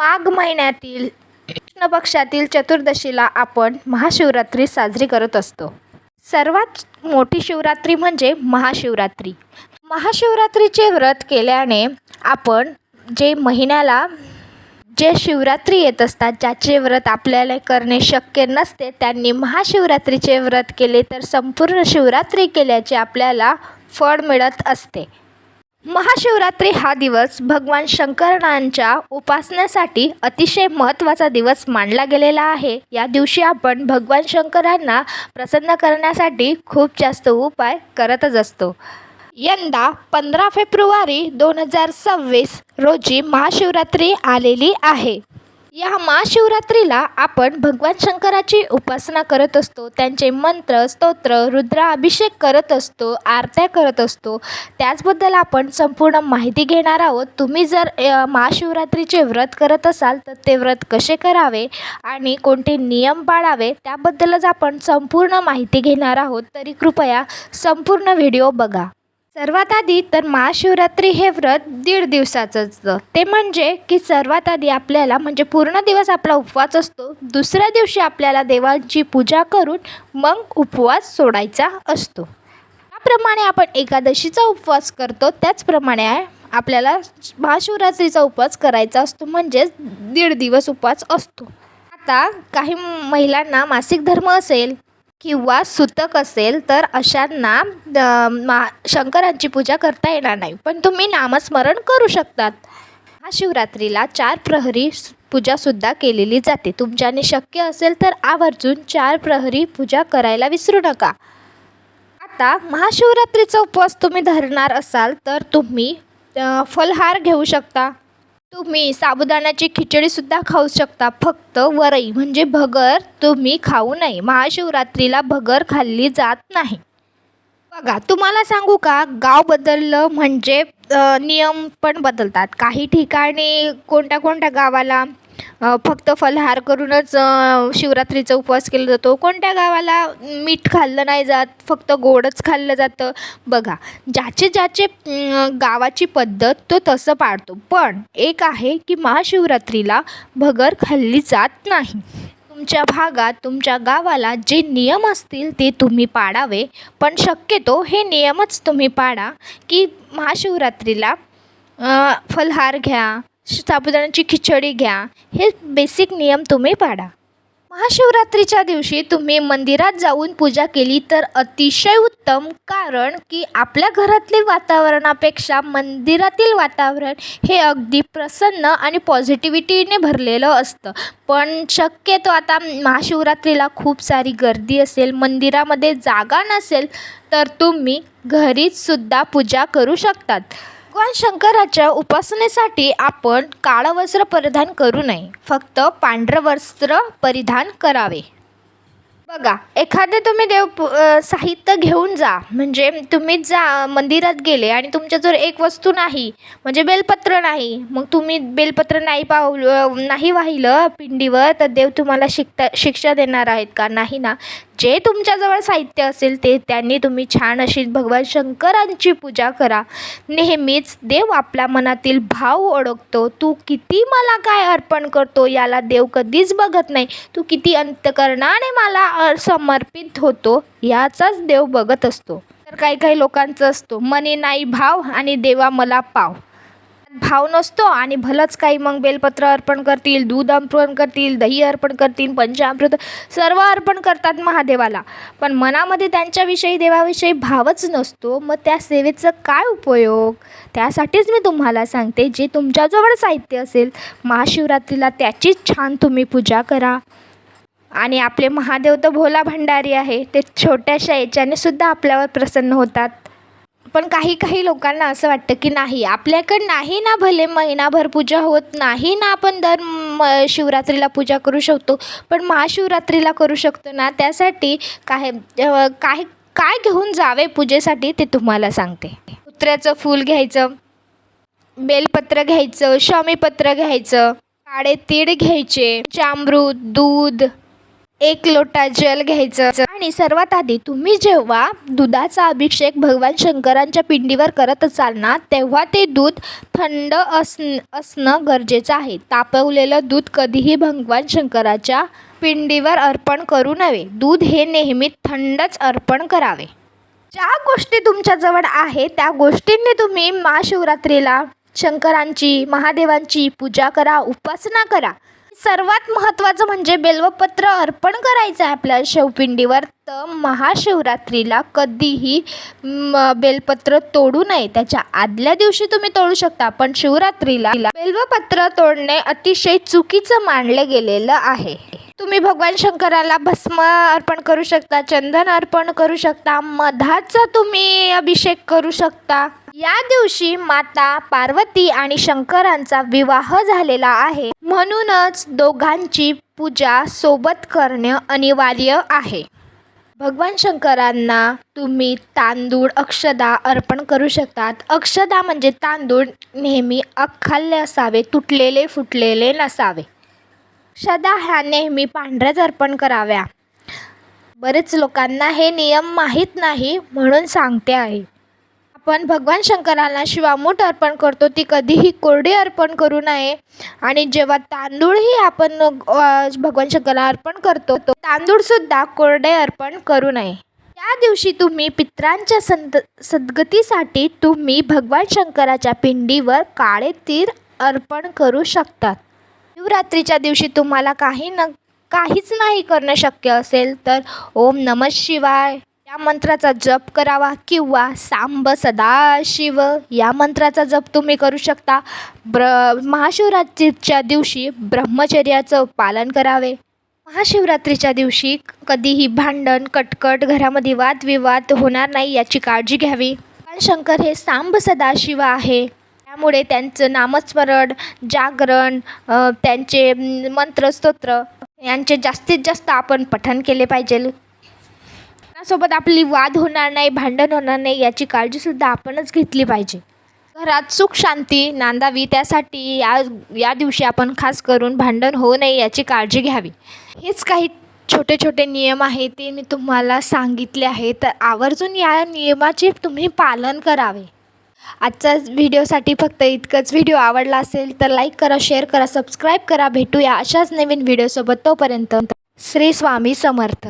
माघ महिन्यातील कृष्ण पक्षातील चतुर्दशीला आपण महाशिवरात्री साजरी करत असतो. सर्वात मोठी शिवरात्री म्हणजे महाशिवरात्री. महाशिवरात्रीचे व्रत केल्याने आपण जे महिन्याला जे शिवरात्री येत असतात ज्याचे व्रत आपल्याला करणे शक्य नसते त्यांनी महाशिवरात्रीचे व्रत केले तर संपूर्ण शिवरात्री केल्याचे आपल्याला फळ मिळत असते. महाशिवरात्री हा दिवस भगवान शंकरांच्या उपासनेसाठी अतिशय महत्त्वाचा दिवस मानला गेलेला आहे. या दिवशी आपण भगवान शंकरांना प्रसन्न करण्यासाठी खूप जास्त उपाय करतच असतो. यंदा पंधरा फेब्रुवारी दोन हजार सव्वीस रोजी महाशिवरात्री आलेली आहे. या महाशिवरात्रीला आपण भगवान शंकराची उपासना करत असतो त्यांचे मंत्र स्तोत्र रुद्राभिषेक करत असतो आरत्या करत असतो. त्याचबद्दल आपण संपूर्ण माहिती घेणार आहोत. तुम्ही जर महाशिवरात्रीचे व्रत करत असाल तर ते व्रत कसे करावे आणि कोणते नियम पाळावे त्याबद्दलच आपण संपूर्ण माहिती घेणार आहोत. तरी कृपया संपूर्ण व्हिडिओ बघा. सर्वात आधी तर महाशिवरात्री हे व्रत दीड दिवसाचं असतं. ते म्हणजे की सर्वात आधी आपल्याला म्हणजे पूर्ण दिवस आपला उपवास असतो. दुसऱ्या दिवशी आपल्याला देवांची पूजा करून मग उपवास सोडायचा असतो. त्याप्रमाणे आपण एकादशीचा उपवास करतो. त्याचप्रमाणे आपल्याला महाशिवरात्रीचा उपवास करायचा असतो. म्हणजेच दीड दिवस उपवास असतो. आता काही महिलांना मासिक धर्म असेल किंवा सुतक असेल तर अशांना मा शंकरांची पूजा करता येणार नाही. पण तुम्ही नामस्मरण करू शकतात. महाशिवरात्रीला चार प्रहरी पूजासुद्धा केलेली जाते. तुमच्याने शक्य असेल तर आवर्जून चार प्रहरी पूजा करायला विसरू नका. आता महाशिवरात्रीचा उपवास तुम्ही धरणार असाल तर तुम्ही फलहार घेऊ शकता. तुम्ही साबुदाण्याची खिचडीसुद्धा खाऊ शकता. फक्त वरई म्हणजे भगर तुम्ही खाऊ नये. महाशिवरात्रीला भगर खाल्ली जात नाही. बघा तुम्हाला सांगू का गाव बदललं म्हणजे नियम पण बदलतात. काही ठिकाणी कोणत्या कोणत्या गावाला फक्त फलहार करूनच शिवरात्रीचा उपवास केला जातो. कोणत्या गावाला मीठ खाल्लं नाही जात फक्त गोडच खाल्लं जातं? बघा ज्याचे ज्याचे गावाची पद्धत तो तसं पाळतो. पण एक आहे की महाशिवरात्रीला भगर खाल्ली जात नाही. तुमच्या भागात तुमच्या गावाला जे नियम असतील ते तुम्ही पाळावे. पण शक्यतो हे नियमच तुम्ही पाळा की महाशिवरात्रीला फलहार घ्या साबुदाण्याची खिचडी घ्या. हे बेसिक नियम तुम्ही पाळा महाशिवरात्रीच्या दिवशी तुम्ही मंदिरात जाऊन पूजा केली तर अतिशय उत्तम कारण की आपल्या घरातील वातावरणापेक्षा मंदिरातील वातावरण हे अगदी प्रसन्न आणि पॉझिटिव्हिटीने भरलेलं असतं. पण शक्यतो आता महाशिवरात्रीला खूप सारी गर्दी असेल मंदिरामध्ये जागा नसेल तर तुम्ही घरीच सुद्धा पूजा करू शकतात. भगवान शंकराच्या उपासनेसाठी आपण काळं वस्त्र परिधान करू नये. फक्त पांढरं वस्त्र परिधान करावे. बघा एखादे तुम्ही देव साहित्य घेऊन जा. म्हणजे तुम्ही जा मंदिरात गेले आणि तुमच्याजवळ एक वस्तू नाही म्हणजे बेलपत्र नाही. मग तुम्ही बेलपत्र नाही पावलं नाही वाहिलं पिंडीवर तर देव तुम्हाला शिकता शिक्षा देणार आहेत का? नाही ना. जे तुमच्याजवळ साहित्य असेल ते त्यांनी तुम्ही छान अशी भगवान शंकरांची पूजा करा. नेहमीच देव आपल्या मनातील भाव ओळखतो. तू किती मला काय अर्पण करतो याला देव कधीच बघत नाही. तू किती अंतकरणाने मला समर्पित होतो याचाच देव बघत असतो. तर काही काही लोकांचं असतो. मनी नाही भाव आणि देवा मला पाव. भाव नसतो आणि भलंच काही मग बेलपत्र अर्पण करतील दूध अर्पण करतील दही अर्पण करतील पंचामृत सर्व अर्पण करतात महादेवाला. पण मनामध्ये त्यांच्याविषयी देवाविषयी भावच नसतो. मग त्या सेवेचं काय उपयोग? त्यासाठीच मी तुम्हाला सांगते जे तुमच्याजवळ साहित्य असेल महाशिवरात्रीला त्याचीच छान तुम्ही पूजा करा. आणि आपले महादेव तर भोला भंडारी आहे ते छोट्याशा याच्याने सुद्धा आपल्यावर प्रसन्न होतात. पण काही काही लोकांना असं वाटतं की नाही आपल्याकडं नाही ना भले महिनाभर पूजा होत नाही ना आपण दर म शिवरात्रीला पूजा करू शकतो पण महाशिवरात्रीला करू शकतो ना त्यासाठी काय काही काय काय घेऊन जावे पूजेसाठी ते तुम्हाला सांगते. कुत्र्याचं फूल घ्यायचं बेलपत्र घ्यायचं शमीपत्र घ्यायचं काळे तीळ घ्यायचे चामरूत दूध एक लोटा जल घ्यायचं. आणि सर्वात आधी तुम्ही जेव्हा दुधाचा अभिषेक भगवान शंकरांच्या पिंडीवर करत असाल ना तेव्हा ते दूध थंड असण असणं गरजेचं आहे. तापवलेलं दूध कधीही भगवान शंकराच्या पिंडीवर अर्पण करू नये. दूध हे नेहमी थंडच अर्पण करावे. ज्या गोष्टी तुमच्याजवळ आहे त्या गोष्टींनी तुम्ही महाशिवरात्रीला शंकरांची महादेवांची पूजा करा उपासना करा. सर्वात महत्त्वाचं म्हणजे बेलवपत्र अर्पण करायचं आहे आपल्या शेवपिंडीवर. तर महाशिवरात्रीला कधीही बेलपत्र तोडू नये. त्याच्या आदल्या दिवशी तुम्ही तोडू शकता. पण शिवरात्रीला बेलवपत्र तोडणे अतिशय चुकीचं मानलं गेलेलं आहे. तुम्ही भगवान शंकराला भस्म अर्पण करू शकता चंदन अर्पण करू शकता मधाचा तुम्ही अभिषेक करू शकता. या दिवशी माता पार्वती आणि शंकरांचा विवाह झालेला आहे. म्हणूनच दोघांची पूजा सोबत करणे अनिवार्य आहे. भगवान शंकरांना तुम्ही तांदूळ अक्षदा अर्पण करू शकतात. अक्षदा म्हणजे तांदूळ नेहमी अखाल्ले असावे तुटलेले फुटलेले नसावे. अक्षदा ह्या नेहमी पांढऱ्याच अर्पण कराव्या. बरेच लोकांना हे नियम माहीत नाही म्हणून सांगते आहे. आपण भगवान शंकराला शिवामूठ अर्पण करतो ती कधीही कोरडी अर्पण करू नये. आणि जेव्हा तांदूळही आपण भगवान शंकराला अर्पण करतो तो तांदूळसुद्धा कोरडे अर्पण करू नये. त्या दिवशी तुम्ही पित्रांच्या संत सद्गतीसाठी तुम्ही भगवान शंकराच्या पिंडीवर काळे तीर अर्पण करू शकतात. शिवरात्रीच्या दिवशी तुम्हाला काही न काहीच नाही करणं शक्य असेल तर ओम नम शिवाय. या मंत्राचा जप करावा किंवा सांब सदाशिव या मंत्राचा जप तुम्ही करू शकता. ब्र महाशिवरात्रीच्या दिवशी ब्रह्मचर्याचं पालन करावे. महाशिवरात्रीच्या दिवशी कधीही भांडण कटकट घरामध्ये वादविवाद होणार नाही याची काळजी घ्यावी. भगवान शंकर हे सांब सदाशिव आहे. त्यामुळे त्यांचं नामस्मरण जागरण त्यांचे मंत्रस्तोत्र यांचे जास्तीत जास्त आपण पठण केले पाहिजे. कोणासोबत आपली वाद होणार नाही भांडण होणार नाही याची काळजीसुद्धा आपणच घेतली पाहिजे. घरात सुख शांती नांदावी त्यासाठी या या दिवशी आपण खास करून भांडण होऊ नये याची काळजी घ्यावी. हेच काही छोटे छोटे नियम आहेत ते मी तुम्हाला सांगितले आहे. तर आवर्जून या नियमाचे तुम्ही पालन करावे. आजच्या व्हिडिओसाठी फक्त इतकंच. व्हिडिओ आवडला असेल तर लाईक करा शेअर करा सबस्क्राईब करा. भेटूया अशाच नवीन व्हिडिओसोबत तोपर्यंत. श्री स्वामी समर्थ.